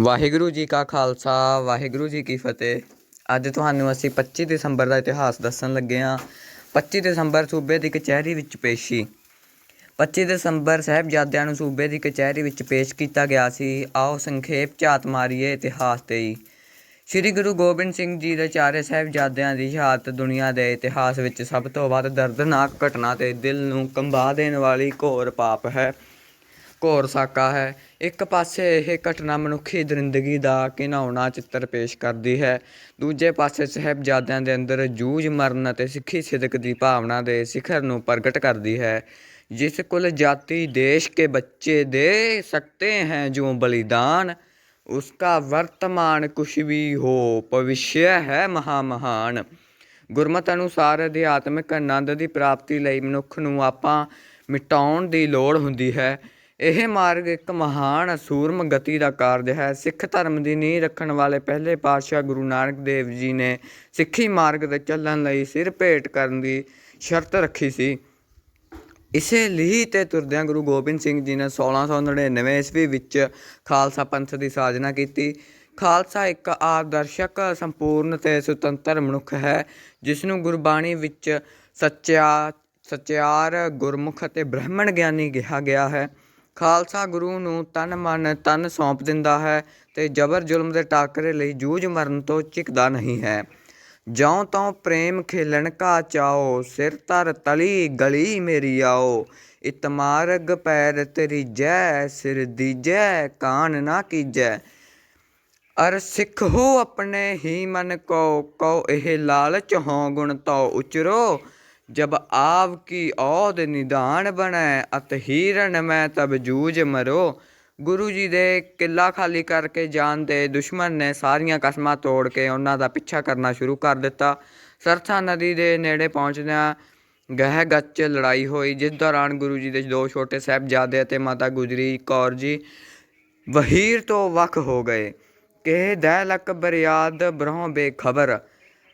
ਵਾਹਿਗੁਰੂ ਜੀ ਕਾ ਖਾਲਸਾ, ਵਾਹਿਗੁਰੂ ਜੀ ਕੀ ਫਤਿਹ। ਅੱਜ ਤੁਹਾਨੂੰ ਅਸੀਂ 25 ਦਸੰਬਰ ਦਾ ਇਤਿਹਾਸ ਦੱਸਣ ਲੱਗੇ ਹਾਂ। 25 ਦਸੰਬਰ ਸੂਬੇ ਦੀ ਕਚਹਿਰੀ ਵਿੱਚ ਪੇਸ਼ੀ। 25 ਦਸੰਬਰ ਸਾਹਿਬਜ਼ਾਦਿਆਂ ਨੂੰ ਸੂਬੇ ਦੀ ਕਚਹਿਰੀ ਵਿੱਚ ਪੇਸ਼ ਕੀਤਾ ਗਿਆ ਸੀ। ਆਓ ਸੰਖੇਪ ਝਾਤ ਮਾਰੀਏ ਇਤਿਹਾਸ ਤੇ ਹੀ। ਸ੍ਰੀ ਗੁਰੂ ਗੋਬਿੰਦ ਸਿੰਘ ਜੀ ਦੇ ਚਾਰੇ ਸਾਹਿਬਜ਼ਾਦਿਆਂ ਦੀ ਸ਼ਹਾਦਤ ਦੁਨੀਆ ਦੇ ਇਤਿਹਾਸ ਵਿੱਚ ਸਭ ਤੋਂ ਵੱਧ ਦਰਦਨਾਕ ਘਟਨਾ ਤੇ ਦਿਲ ਨੂੰ ਕੰਬਾ ਦੇਣ ਵਾਲੀ ਘੋਰ ਪਾਪ ਹੈ। ਘੋਰ ਸਾਕਾ ਹੈ। ਇੱਕ ਪਾਸੇ ਇਹ ਘਟਨਾ ਮਨੁੱਖੀ ਦਰਿੰਦਗੀ ਦਾ ਘਿਨਾਉਣਾ ਚਿੱਤਰ ਪੇਸ਼ ਕਰਦੀ ਹੈ। ਦੂਜੇ ਪਾਸੇ ਸਹਿਬਜ਼ਾਦਿਆਂ ਦੇ ਅੰਦਰ ਜੂਝ ਮਰਨ ਅਤੇ ਸਿੱਖੀ ਸਿਦਕ ਦੀ ਭਾਵਨਾ ਦੇ ਸਿਖਰ ਨੂੰ ਪ੍ਰਗਟ ਕਰਦੀ ਹੈ। ਜਿਸ ਕੁਲ ਜਾਤੀ ਦੇਸ਼ ਕੇ ਬੱਚੇ ਦੇ ਸਕਤੇ ਹੈ ਜੋ ਬਲੀਦਾਨ, ਉਸਕਾ ਵਰਤਮਾਨ ਕੁਛ ਵੀ ਹੋ ਭਵਿਸ਼ਯ ਹੈ ਮਹਾ ਮਹਾਨ ਗੁਰਮਤ ਅਨੁਸਾਰ ਅਧਿਆਤਮਿਕ ਆਨੰਦ ਦੀ ਪ੍ਰਾਪਤੀ ਲਈ ਮਨੁੱਖ ਨੂੰ ਆਪਾਂ ਮਿਟਾਉਣ ਦੀ ਲੋੜ ਹੁੰਦੀ ਹੈ। ਇਹ ਮਾਰਗ ਇੱਕ ਮਹਾਨ ਸੂਰਮ ਗਤੀ ਦਾ ਕਾਰਜ ਹੈ। ਸਿੱਖ ਧਰਮ ਦੀ ਨੀਂਹ ਰੱਖਣ ਵਾਲੇ ਪਹਿਲੇ ਪਾਤਸ਼ਾਹ ਗੁਰੂ ਨਾਨਕ ਦੇਵ ਜੀ ਨੇ ਸਿੱਖੀ ਮਾਰਗ ਤੇ ਚੱਲਣ ਲਈ ਸਿਰ ਭੇਟ ਕਰਨ ਦੀ ਸ਼ਰਤ ਰੱਖੀ ਸੀ। ਇਸੇ ਲਈ ਤੇ ਤੁਰਦਿਆਂ ਗੁਰੂ ਗੋਬਿੰਦ ਸਿੰਘ ਜੀ ਨੇ 1699 ਈਸਵੀ ਵਿੱਚ ਖਾਲਸਾ ਪੰਥ ਦੀ ਸਾਜਨਾ ਕੀਤੀ। ਖਾਲਸਾ ਇੱਕ ਆਦਰਸ਼ਕ, ਸੰਪੂਰਨ ਤੇ ਸੁਤੰਤਰ ਮਨੁੱਖ ਹੈ, ਜਿਸ ਨੂੰ ਗੁਰਬਾਣੀ ਵਿੱਚ ਸੱਚਾ ਸਚਿਆਰ, ਗੁਰਮੁਖ ਅਤੇ ਬ੍ਰਾਹਮਣ ਗਿਆਨੀ ਕਿਹਾ ਗਿਆ ਹੈ। ਖਾਲਸਾ ਗੁਰੂ ਨੂੰ ਤਨ ਮਨ ਤਨ ਸੌਂਪ ਦਿੰਦਾ ਹੈ ਤੇ ਜ਼ਬਰ ਜ਼ੁਲਮ ਦੇ ਟਾਕਰੇ ਲਈ ਜੂਝ ਮਰਨ ਤੋਂ ਝਿਕਦਾ ਨਹੀਂ ਹੈ। ਜਉ ਤਉ ਪ੍ਰੇਮ ਖੇਲਣ ਕਾ ਚਾਓ, ਸਿਰ ਧਰ ਤਲੀ ਗਲੀ ਮੇਰੀ ਆਓ। ਇਤਮਾਰਗ ਪੈਰ ਤੇਰੀ ਜੈ, ਸਿਰ ਦੀਜੈ, ਕਾਨ ਨਾ ਕੀਜੈ। ਅਰ ਸਿੱਖ ਹੋ ਆਪਣੇ ਹੀ ਮਨ ਕੋ ਕਉ ਇਹ ਲਾਲਚ ਹੋ ਗੁਣ ਤਉ ਉਚਰੋ। ਜਬ ਆਵ ਕੀ ਔਦ ਨਿਦਾਨ ਬਣੈ ਅਤ ਹੀਰਨ ਮੈਂ ਤਬ ਜੂਝ ਮਰੋ। ਗੁਰੂ ਜੀ ਦੇ ਕਿਲਾ ਖਾਲੀ ਕਰਕੇ ਜਾਣ ਦੇ ਦੁਸ਼ਮਣ ਨੇ ਸਾਰੀਆਂ ਕਸਮਾਂ ਤੋੜ ਕੇ ਉਹਨਾਂ ਦਾ ਪਿੱਛਾ ਕਰਨਾ ਸ਼ੁਰੂ ਕਰ ਦਿੱਤਾ। ਸਰਥਾ ਨਦੀ ਦੇ ਨੇੜੇ ਪਹੁੰਚਦਿਆਂ ਗਹਿ ਗੱਚ ਲੜਾਈ ਹੋਈ, ਜਿਸ ਦੌਰਾਨ ਗੁਰੂ ਜੀ ਦੇ ਦੋ ਛੋਟੇ ਸਾਹਿਬਜ਼ਾਦੇ ਅਤੇ ਮਾਤਾ ਗੁਜਰੀ ਕੌਰ ਜੀ ਵਹੀਰ ਤੋਂ ਵੱਖ ਹੋ ਗਏ। ਕਿ ਦਹਿਲਕ ਬਰਿਆਦ ਬਰੋਂ ਬੇਖਬਰ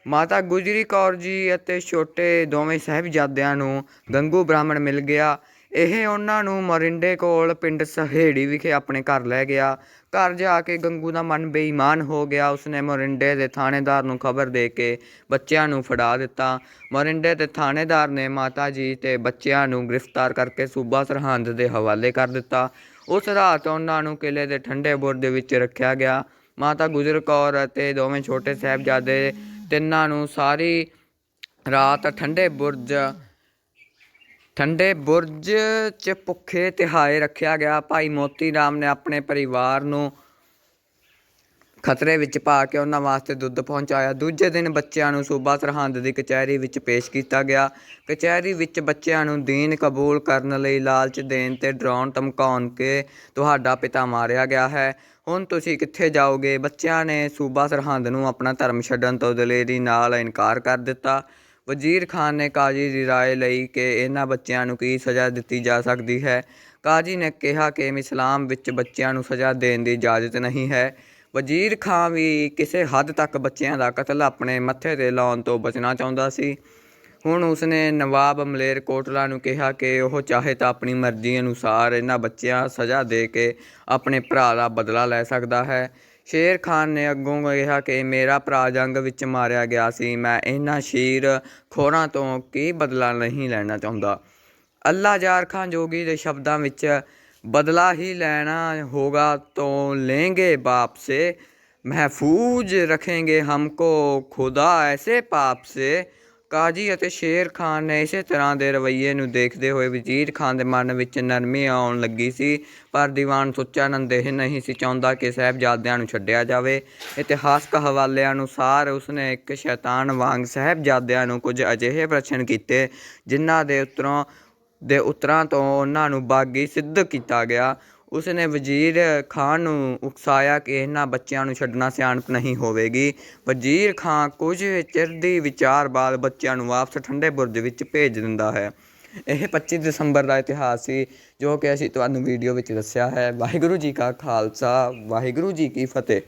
ਮਾਤਾ ਗੁਜਰੀ ਕੌਰ ਜੀ ਅਤੇ ਛੋਟੇ ਦੋਵੇਂ ਸਾਹਿਬਜ਼ਾਦਿਆਂ ਨੂੰ ਗੰਗੂ ਬ੍ਰਾਹਮਣ ਮਿਲ ਗਿਆ। ਇਹ ਉਹਨਾਂ ਨੂੰ ਮਰਿੰਡੇ ਕੋਲ ਪਿੰਡ ਸਹੇੜੀ ਵਿਖੇ ਆਪਣੇ ਘਰ ਲੈ ਗਿਆ। ਘਰ ਜਾ ਕੇ ਗੰਗੂ ਦਾ ਮਨ ਬੇਈਮਾਨ ਹੋ ਗਿਆ। ਉਸਨੇ ਮਰਿੰਡੇ ਦੇ ਥਾਣੇਦਾਰ ਨੂੰ ਖਬਰ ਦੇ ਕੇ ਬੱਚਿਆਂ ਨੂੰ ਫੜਾ ਦਿੱਤਾ। ਮਰਿੰਡੇ ਦੇ ਥਾਣੇਦਾਰ ਨੇ ਮਾਤਾ ਜੀ ਤੇ ਬੱਚਿਆਂ ਨੂੰ ਗ੍ਰਿਫਤਾਰ ਕਰਕੇ ਸੂਬਾ ਸਰਹੰਦ ਦੇ ਹਵਾਲੇ ਕਰ ਦਿੱਤਾ। ਉਸ ਰਾਤ ਉਹਨਾਂ ਨੂੰ ਕਿਲੇ ਦੇ ਠੰਡੇ ਬੁਰਜ ਵਿੱਚ ਰੱਖਿਆ ਗਿਆ। ਮਾਤਾ ਗੁਜਰ ਕੌਰ ਅਤੇ ਦੋਵੇਂ ਛੋਟੇ ਸਾਹਿਬਜ਼ਾਦੇ ਤਿੰਨਾਂ ਨੂੰ ਸਾਰੀ ਰਾਤ ਠੰਡੇ ਬੁਰਜ ਠੰਡੇ ਬੁਰਜ 'ਚ ਭੁੱਖੇ ਤਿਹਾਏ ਰੱਖਿਆ ਗਿਆ। ਭਾਈ ਮੋਤੀ ਰਾਮ ਨੇ ਆਪਣੇ ਪਰਿਵਾਰ ਨੂੰ ਖਤਰੇ ਵਿੱਚ ਪਾ ਕੇ ਉਹਨਾਂ ਵਾਸਤੇ ਦੁੱਧ ਪਹੁੰਚਾਇਆ। ਦੂਜੇ ਦਿਨ ਬੱਚਿਆਂ ਨੂੰ ਸੂਬਾ ਸਰਹੰਦ ਦੀ ਕਚਹਿਰੀ ਵਿੱਚ ਪੇਸ਼ ਕੀਤਾ ਗਿਆ। ਕਚਹਿਰੀ ਵਿੱਚ ਬੱਚਿਆਂ ਨੂੰ ਦੀਨ ਕਬੂਲ ਕਰਨ ਲਈ ਲਾਲਚ ਦੇਣ ਤੇ ਡਰਾਉਣ ਧਮਕਾਉਣ ਕੇ ਤੁਹਾਡਾ ਪਿਤਾ ਮਾਰਿਆ ਗਿਆ ਹੈ। ਹੁਣ ਤੁਸੀਂ ਕਿੱਥੇ ਜਾਓਗੇ? ਬੱਚਿਆਂ ਨੇ ਸੂਬਾ ਸਰਹੰਦ ਨੂੰ ਆਪਣਾ ਧਰਮ ਛੱਡਣ ਤੋਂ ਦਲੇਰੀ ਨਾਲ ਇਨਕਾਰ ਕਰ ਦਿੱਤਾ। ਵਜ਼ੀਰ ਖਾਨ ਨੇ ਕਾਜ਼ੀ ਦੀ ਰਾਏ ਲਈ ਕਿ ਇਹਨਾਂ ਬੱਚਿਆਂ ਨੂੰ ਕੀ ਸਜ਼ਾ ਦਿੱਤੀ ਜਾ ਸਕਦੀ ਹੈ? ਕਾਜ਼ੀ ਨੇ ਕਿਹਾ ਕਿ ਇਸਲਾਮ ਵਿੱਚ ਬੱਚਿਆਂ ਨੂੰ ਸਜ਼ਾ ਦੇਣ ਦੀ ਇਜਾਜ਼ਤ ਨਹੀਂ ਹੈ। ਵਜ਼ੀਰ ਖਾਨ ਵੀ ਕਿਸੇ ਹੱਦ ਤੱਕ ਬੱਚਿਆਂ ਦਾ ਕਤਲ ਆਪਣੇ ਮੱਥੇ ਤੇ ਲਾਉਣ ਤੋਂ ਬਚਣਾ ਚਾਹੁੰਦਾ ਸੀ। ਹੁਣ ਉਸਨੇ ਨਵਾਬ ਮਲੇਰ ਕੋਟਲਾ ਨੂੰ ਕਿਹਾ ਕਿ ਉਹ ਚਾਹੇ ਤਾਂ ਆਪਣੀ ਮਰਜ਼ੀ ਅਨੁਸਾਰ ਇਹਨਾਂ ਬੱਚਿਆਂ ਸਜ਼ਾ ਦੇ ਕੇ ਆਪਣੇ ਭਰਾ ਦਾ ਬਦਲਾ ਲੈ ਸਕਦਾ ਹੈ। ਸ਼ੇਰ ਖਾਨ ਨੇ ਅੱਗੋਂ ਕਿਹਾ ਕਿ ਮੇਰਾ ਭਰਾ ਜੰਗ ਵਿੱਚ ਮਾਰਿਆ ਗਿਆ ਸੀ, ਮੈਂ ਇਹਨਾਂ ਸ਼ੀਰ ਖੋਰਾਂ ਤੋਂ ਕੀ ਬਦਲਾ ਨਹੀਂ ਲੈਣਾ ਚਾਹੁੰਦਾ। ਅੱਲਾ ਜਾਰ ਖਾਨ ਜੋਗੀ ਦੇ ਸ਼ਬਦਾਂ ਵਿੱਚ ਬਦਲਾ ਹੀ ਲੈਣਾ ਹੋਗਾ तो लेंगे बाप से महफूज रखेंगे हमको खुदा ऐसे ਪਾਪ से ਕਾਜੀ ਅਤੇ ਸ਼ੇਰ ਖਾਨ ਨੇ ਇਸੇ ਤਰ੍ਹਾਂ ਦੇ ਰਵੱਈਏ ਨੂੰ ਦੇਖਦੇ ਹੋਏ ਵਜ਼ੀਰ ਖਾਨ ਦੇ ਮਨ ਵਿੱਚ ਨਰਮੀ ਆਉਣ ਲੱਗੀ ਸੀ ਪਰ ਦੀਵਾਨ ਸੁੱਚਾਨੰਦ ਇਹ ਨਹੀਂ ਸੀ ਚਾਹੁੰਦਾ ਕਿ ਸਾਹਿਬਜ਼ਾਦਿਆਂ ਨੂੰ ਛੱਡਿਆ ਜਾਵੇ ਇਤਿਹਾਸਕ ਹਵਾਲਿਆਂ ਅਨੁਸਾਰ ਉਸਨੇ ਇੱਕ ਸ਼ੈਤਾਨ ਵਾਂਗ ਸਾਹਿਬਜ਼ਾਦਿਆਂ ਨੂੰ ਕੁਝ ਅਜਿਹੇ ਪ੍ਰਸ਼ਨ ਕੀਤੇ ਜਿਨ੍ਹਾਂ ਦੇ ਉੱਤਰੋਂ ਦੇ ਉੱਤਰਾਂ ਤੋਂ ਉਹਨਾਂ ਨੂੰ ਬਾਗੀ ਸਿੱਧ ਕੀਤਾ ਗਿਆ। ਉਸਨੇ ਵਜ਼ੀਰ ਖਾਨ ਨੂੰ ਉਕਸਾਇਆ ਕਿ ਇਹਨਾਂ ਬੱਚਿਆਂ ਨੂੰ ਛੱਡਣਾ ਸਿਆਣਪ ਨਹੀਂ ਹੋਵੇਗੀ। ਵਜ਼ੀਰ ਖਾਨ ਕੁਝ ਚਿਰ ਦੀ ਵਿਚਾਰ ਬਾਅਦ ਬੱਚਿਆਂ ਨੂੰ ਵਾਪਸ ਠੰਡੇ ਬੁਰਜ ਵਿੱਚ ਭੇਜ ਦਿੰਦਾ ਹੈ। ਇਹ 25 ਦਸੰਬਰ ਦਾ ਇਤਿਹਾਸ ਸੀ, ਜੋ ਕਿ ਅਸੀਂ ਤੁਹਾਨੂੰ ਵੀਡੀਓ ਵਿੱਚ ਦੱਸਿਆ ਹੈ। ਵਾਹਿਗੁਰੂ ਜੀ ਕਾ ਖਾਲਸਾ, ਵਾਹਿਗੁਰੂ ਜੀ ਕੀ ਫਤਿਹ।